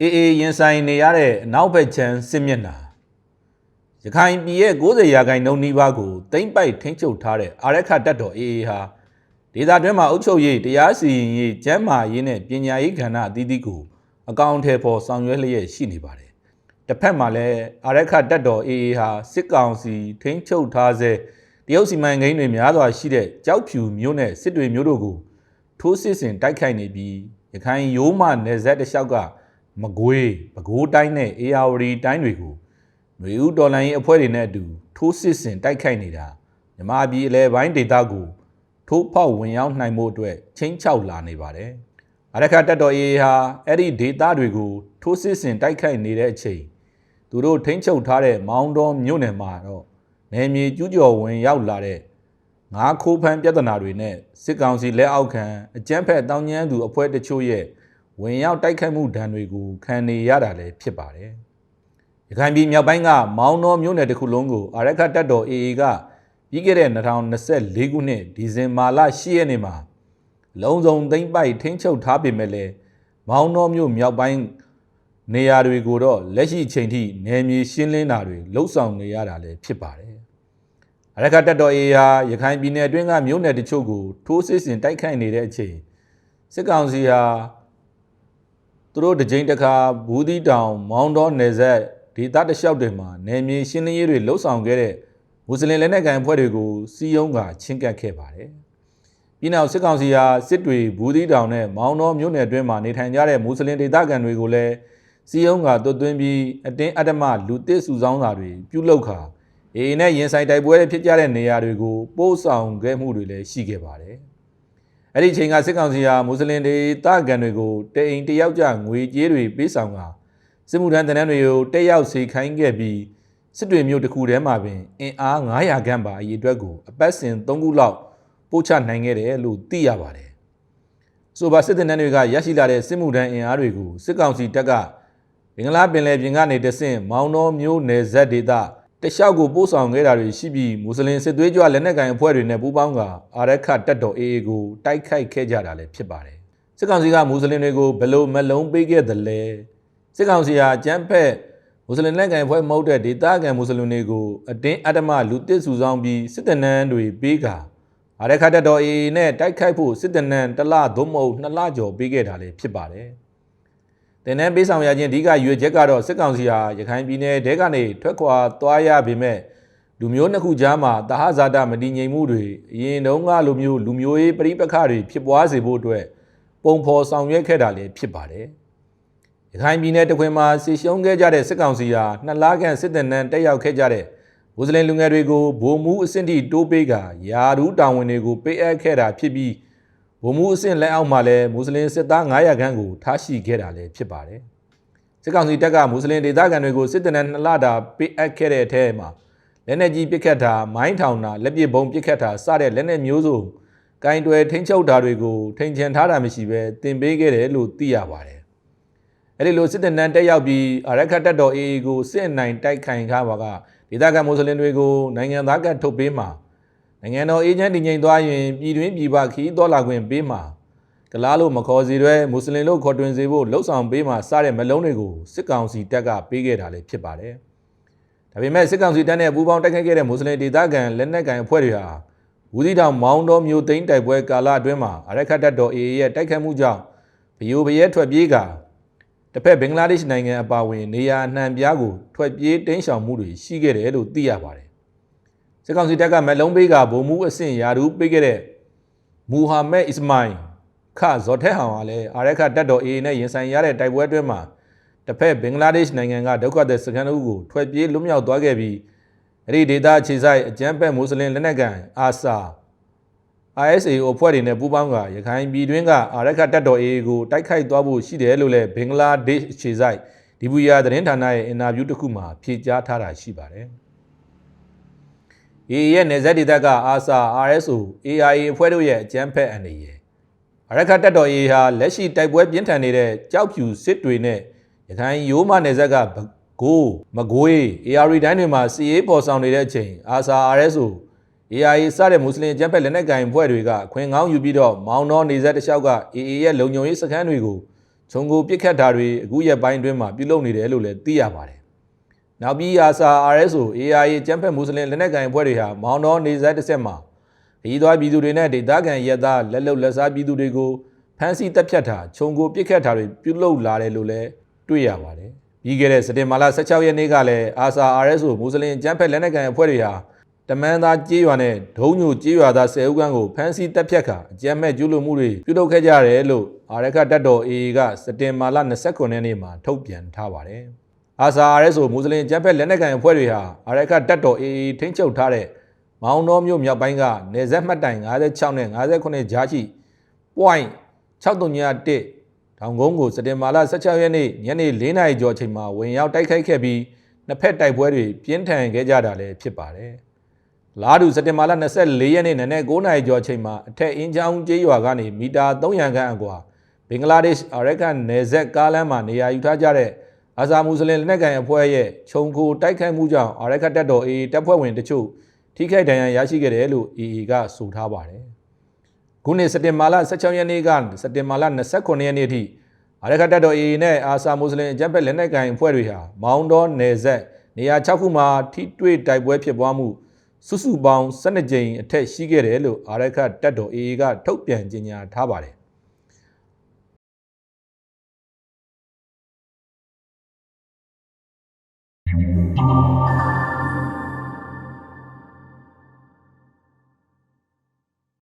အေးအေးရင်ဆိုင်နေရတဲ့အနောက်ဘက်ခြမ်းစစ်မျက်နှာရခိုင်ပြည်ရဲ့90ရာခိုင်နှုန်းနီးပါးကိုတိမ့်ပိုက်ထိန်းချုပ်ထားတဲ့အာရခတပ်တော်အေးအေးဟာဒေသတွင်းမှာအုပ်ချုပ်ရေးတရားစီရင်ရေးကျန်းမာရေးနဲ့ပညာရေးကဏ္ဍအသီးသီးကိုအကောင့်အထည်ဖော်ဆောင်ရွက်လျက်ရှိနေပါတယ်။တစ်ဖက်မှာလည်းအာရခတပ်တော်အေးအေးဟာစစ်ကောင်စီထိန်းချုပ်ထားစေတရုတ်စီမံကိန်းတွေများစွာရှိတဲ့ကြောက်ဖြူမျိုးနဲ့စစ်တွေမျိုးတို့ကိုထိုးစစ်ဆင်တိုက်ခိုက်နေပြီးရခိုင်ရိုးမနယ်ဇက်တစ်လျှောက်က မကွေးပဲခူးတိုင်းနဲ့အေယာဝတီတိုင်းတွေကိုຫນွေဦးတော်လိုင်းရေးအဖွဲ့တွေနဲ့အတူထိုးစစ်ဆင်တိုက်ခိုက်နေတာမြမပြည်အလဲပိုင်းဒေသကိုထိုးဖောက်ဝင်ရောက်နိုင်မှုအတွက်ချင်းချောက်လာနေပါတယ်။အရခတ်တက်တော်အေဟာအဲ့ဒီဒေသတွေကိုထိုးစစ်ဆင်တိုက်ခိုက်နေတဲ့အချိန်သူတို့ထိန်းချုပ်ထားတဲ့မောင်းတော်မြို့နယ်မှာတော့နယ်မြေကျူးကျော်ဝင်ရောက်လာတဲ့ငါးခိုးဖမ်းပြဿနာတွေနဲ့စစ်ကောင်စီလက်အောက်ခံအကြမ်းဖက်တောင်းကျမ်းသူအဖွဲ့တချို့ရဲ့ ဝင်ရောက်တိုက်ခိုက်မှုဒဏ်တွေကိုခံနေရတာလည်းဖြစ်ပါတယ်။ရခိုင်ပြည်မြောက်ပိုင်းကမောင်းတော်မြို့နယ်တစ်ခုလုံးကိုအာရခတ်တပ်တော် AA ကပြီးခဲ့တဲ့2024ခုနှစ်ဒီဇင်ဘာလ10ရက်နေ့မှာလုံစုံသိမ့်ပိုက်ထိန်းချုပ်ထားပေမဲ့လည်းမောင်းတော်မြို့မြောက်ပိုင်းနေရာတွေကိုတော့လက်ရှိချိန်ထိနယ်မြေရှင်းလင်းတာတွေလှုပ်ဆောင်နေရတာလည်းဖြစ်ပါတယ်။အရခတ်တပ်တော် AA ဟာရခိုင်ပြည်နယ်အတွင်းကမြို့နယ်တချို့ကိုထိုးစစ်ဆင်တိုက်ခိုက်နေတဲ့အချိန်စစ်ကောင်စီဟာ သူတို့တစ်ကြိမ်တစ်ခါဘူးသီးတောင်မောင်းတော်နယ်ဆက်ဒေသတစ်လျှောက်တွေမှာနယ်မြေရှင်းလင်းရေးတွေလှုပ်ဆောင်ခဲ့တဲ့မွတ်စလင်လက်နက်ကိုင်အဖွဲ့တွေကိုစီယုံကချင်းကပ်ခဲ့ပါတယ်။ပြီးနောက်စစ်ကောင်စီဟာစစ်တွေဘူးသီးတောင်နဲ့မောင်းတော်မြို့နယ်အတွင်းမှာနေထိုင်ကြတဲ့မွတ်စလင်ဒေသခံတွေကိုလည်းစီယုံကတွတ်သွင်းပြီးအတင်းအဓမ္မလူတစ်စုဆောင်းတာတွေပြုလုပ်ခါအေအေနဲ့ရင်ဆိုင်တိုက်ပွဲတွေဖြစ်ကြတဲ့နေရာတွေကိုပို့ဆောင်ခဲ့မှုတွေလည်းရှိခဲ့ပါတယ်။ အဲ့ဒီအချိန်ကစစ်ကောင်စီဟာမွတ်စလင်တွေတာကန်တွေကိုတိအိမ်တယောက်ကြငွေကြေးတွေပေးဆောင်ကစစ်မှုထမ်းတန်းတန်းတွေကိုတက်ရောက်စေခိုင်းခဲ့ပြီးစစ်တွေမျိုးတစ်ခုထဲမှာပင်အင်အား900ခန့်ပါအရေးအတွက်ကိုအပတ်စဉ်3ခုလောက်ပို့ချနိုင်ခဲ့တယ်လို့သိရပါတယ်။ဆိုပါစစ်တပ်တန်းတွေကရရှိလာတဲ့စစ်မှုထမ်းအင်အားတွေကိုစစ်ကောင်စီတပ်ကဘင်္ဂလားပင်လယ်ပြင်ကနေတဆင့်မောင်းတော်မျိုးနယ်ဇက်ဒေသ တလျှောက်ကိုပို့ဆောင်ခဲ့တာတွေရှိပြီးမွတ်စလင်စစ်သွေးကြွလက်နက်ကိုင်အဖွဲ့တွေနဲ့ပူးပေါင်းကအာရခတ်တော် AA ကိုတိုက်ခိုက်ခဲ့ကြတာလည်းဖြစ်ပါတယ်။စစ်ကောင်စီကမွတ်စလင်တွေကိုဘယ်လိုမလုံးပေးခဲ့သလဲ။စစ်ကောင်စီဟာကြမ်းဖက်မွတ်စလင်လက်ကိုင်အဖွဲ့မဟုတ်တဲ့ဒေသခံမွတ်စလင်တွေကိုအတင်းအဓမ္မလူတစ်စုဆောင်ပြီးစစ်တပ်နန်းတွေပေးကအာရခတ်တော် AA နဲ့တိုက်ခိုက်ဖို့စစ်တပ်နန်းတစ်လသို့မဟုတ်နှစ်လကျော်ပေးခဲ့တာလည်းဖြစ်ပါတယ်။ တင်နန်းပေးဆောင်ရခြင်းအဓိကရွေချက်ကတော့စစ်ကောင်စီဟာရခိုင်ပြည်နယ်တဲကနေထွက်ခွာသွားရပေမဲ့လူမျိုးနှစ်ခုကြားမှာတဟဇာတမတည်ငြိမ်မှုတွေအရင်တုန်းကလိုမျိုးလူမျိုးရေးပြိပခတွေဖြစ်ပွားစေဖို့အတွက်ပုံဖော်ဆောင်ရွက်ခဲ့တာလည်းဖြစ်ပါတယ်။ရခိုင်ပြည်နယ်တခွင်မှာဆီရှုံးခဲ့ကြတဲ့စစ်ကောင်စီဟာနှစ်လခန့်စစ်တပ်နန်းတက်ရောက်ခဲ့ကြတဲ့မွတ်စလင်လူငယ်တွေကိုဗိုလ်မှူးအဆင့်ထိတိုးပေးကယာရူးတာဝန်တွေကိုပေးအပ်ခဲ့တာဖြစ်ပြီး ဗိုလ်မှူးအဆင့်လက်အောက်မှာလည်းမွတ်စလင်စစ်သား900ခန်းကိုထားရှိခဲ့တာလည်းဖြစ်ပါတယ်။စစ်ကောင်စီတပ်ကမွတ်စလင်ဒေသခံတွေကိုစစ်တပ်နဲ့နှစ်လတာပေးအပ်ခဲ့တဲ့အထက်မှာလက်နက်ကြီးပစ်ခတ်တာမိုင်းထောင်တာလက်ပစ်ဘုံပစ်ခတ်တာစတဲ့လက်နက်မျိုးစုံကင်တွယ်ထိန်းချုပ်တာတွေကိုထိန်ချန်ထားတာမရှိဘဲတင်ပေးခဲ့တယ်လို့သိရပါတယ်။အဲဒီလိုစစ်တပ်နဲ့တက်ရောက်ပြီးအရက်ခတ်တပ်တော် AA ကိုစစ်အနိုင်တိုက်ခိုင်ခါပါကဒေသခံမွတ်စလင်တွေကိုနိုင်ငံသားကထုတ်ပေးမှာ နိုင်ငံတော်အေဂျင့်တည်ငြိမ်သွားရင်ပြည်တွင်းပြည်ပခီးတော်လာခွင့်ပေးမှာကလားလို့မခေါ်စီရဲမွတ်စလင်လို့ခေါ်တွင်စေဖို့လှုံ့ဆော်ပေးမှာစတဲ့မလုံးတွေကိုစစ်ကောင်စီတပ်ကပေးခဲ့တာလည်းဖြစ်ပါတယ်။ဒါပေမဲ့စစ်ကောင်စီတပ်နဲ့ပူးပေါင်းတိုက်ခိုက်ခဲ့တဲ့မွတ်စလင်ဒေသခံလက်နက်ကန်အဖွဲ့တွေဟာဘူးသီးတောင်မောင်းတော်မျိုးသိန်းတိုက်ပွဲကာလအတွင်းမှာအရက်ခတ်တပ်တော် AA ရဲ့တိုက်ခတ်မှုကြောင့်ဗယိုဗရဲထွက်ပြေးကတစ်ဖက်ဘင်္ဂလားဒေ့ရှ်နိုင်ငံအပါအဝင်နေရာအနှံပြားကိုထွက်ပြေးတင်းရှောင်မှုတွေရှိခဲ့တယ်လို့သိရပါတယ်။ စစ်ကောင်စီတပ်ကမက်လုံးပေးကဗိုလ်မှူးအဆင့်ယာရူးပေးခဲ့တဲ့မူဟာမက်အစ္စမိုင်ခဇော်ထဲဟောင်ကလည်းအာရက်ခတပ်တော် AA နဲ့ရင်ဆိုင်ရတဲ့တိုက်ပွဲအတွင်းမှာတစ်ဖက်ဘင်္ဂလားဒေ့ရှ်နိုင်ငံကဒုက္ခသည်စခန်းတို့ကိုထွက်ပြေးလွတ်မြောက်သွားခဲ့ပြီးအဲ့ဒီဒေသခြေဆိုင်အကြမ်းဖက်မွတ်စလင်လက်နက်ကန်အာဆာ ISA အဖွဲ့တွေနဲ့ပူးပေါင်းကရခိုင်ပြည်တွင်းကအာရက်ခတပ်တော် AA ကိုတိုက်ခိုက်သွားဖို့ရှိတယ်လို့လည်းဘင်္ဂလားဒေ့ရှ်ခြေဆိုင်ဒီဘူယာသတင်းဌာနရဲ့အင်တာဗျူးတစ်ခုမှာဖြေကြားထားတာရှိပါတယ်။ AA ရဲ့နေဆက်ဒေသကအာဆာ RSO AIA အဖွဲ့တို့ရဲ့အကြမ်းဖက်အန္တရာယ်အရက်ခတ်တပ်တော် AA ဟာလက်ရှိတိုက်ပွဲပြင်းထန်နေတဲ့ကြောက်ဖြူစစ်တွေနဲ့ရခိုင်ရိုးမနယ်ဆက်ကဘကိုးမကွေး AR တိုင်းတွေမှာစီရေးပေါ်ဆောင်နေတဲ့အချိန်အာဆာ RSO AIA စတဲ့မွတ်စလင်အကြမ်းဖက်လက်နက်ကိုင်အဖွဲ့တွေကအခွင့်ကောင်းယူပြီးတော့မောင်းတော်နေဆက်တစ်လျှောက်က AA ရဲ့လုံခြုံရေးစခန်းတွေကိုခြုံကိုပြစ်ခတ်တာတွေအခုရက်ပိုင်းအတွင်းမှာပြုလုပ်နေတယ်လို့လည်းသိရပါတယ်။ နောက်ပြီးအာစာ RSO AIA ကျန်းဖက်မွတ်စလင်လက်နက်ကိုင်အဖွဲ့တွေဟာမောင်တော်နေဆက်တစ်ဆက်မှာခရီးသွားပြည်သူတွေနဲ့ဒေသခံရဲသားလက်လုံလက်စားပြည်သူတွေကိုဖမ်းဆီးတပ်ဖြတ်တာခြုံကိုပြစ်ခတ်တာတွေပြုလုပ်လာတယ်လို့လည်းတွေ့ရပါတယ်။ပြီးခဲ့တဲ့စက်တင်ဘာလ16ရက်နေ့ကလည်းအာစာ RSO မွတ်စလင်ကျန်းဖက်လက်နက်ကိုင်အဖွဲ့တွေဟာတမန်သားကြေးရွာနဲ့ဒုံညိုကြေးရွာသား၁၀ဦးခန့်ကိုဖမ်းဆီးတပ်ဖြတ်ခါအကြမ်းမဲ့ကျူးလွန်မှုတွေပြုလုပ်ခဲ့ကြတယ်လို့အာရခတပ်တော် AA ကစက်တင်ဘာလ29ရက်နေ့မှာထုတ်ပြန်ထားပါတယ်။ အာစာ RSO မွတ်စလင်ကျန်းဖက်လက်နက်ကိုင်အဖွဲ့တွေဟာအာရခတပ်တော် AA ထိန်းချုပ်ထားတဲ့မောင်တော်မြို့မြောက်ပိုင်းကနေဆက်မှတ်တိုင်56နဲ့58ကြားရှိ point 6331တောင်ကုန်းကိုစက်တင်ဘာလ16ရက်နေ့ညနေ4နာရီကျော်အချိန်မှာဝင်ရောက်တိုက်ခိုက်ခဲ့ပြီးနှစ်ဖက်တိုက်ပွဲတွေပြင်းထန်ခဲ့ကြတာလည်းဖြစ်ပါတယ်။လာဒူစက်တင်ဘာလ24ရက်နေ့နနက်9နာရီကျော်အချိန်မှာအထက်အင်းချောင်းကျေးရွာကနေမီတာ300ခန့်အကွာဘင်္ဂလားဒေ့ရှ်အာရကန်နယ်စပ်ကားလမ်းမှာနေရာယူထားကြတဲ့ အာဇာမူစလင်လက်နက်ကိုင်အဖွဲ့ရဲ့ခြုံကိုတိုက်ခိုက်မှုကြောင့်အာရကန်တပ်တော် AA တပ်ဖွဲ့ဝင်တချို့ထိခိုက်ဒဏ်ရာရရှိခဲ့တယ်လို့ AA ကဆိုထားပါတယ်။ခုနှစ်စက်တင်ဘာလ16ရက်နေ့ကစက်တင်ဘာလ29ရက်နေ့အထိအာရခတ်တပ်တော် AA နဲ့အာဆာမွတ်စလင်အကြမ်းဖက်လက်နက်ကိုင်အဖွဲ့တွေဟာမောင်းတော်နယ်ဆက်နေရာ6ခုမှာထိတွေ့တိုက်ပွဲဖြစ်ပွားမှုစုစုပေါင်း12ကြိမ်အထက်ရှိခဲ့တယ်လို့အာရခတ်တပ်တော် AA ကထုတ်ပြန်ကြေညာထားပါတယ်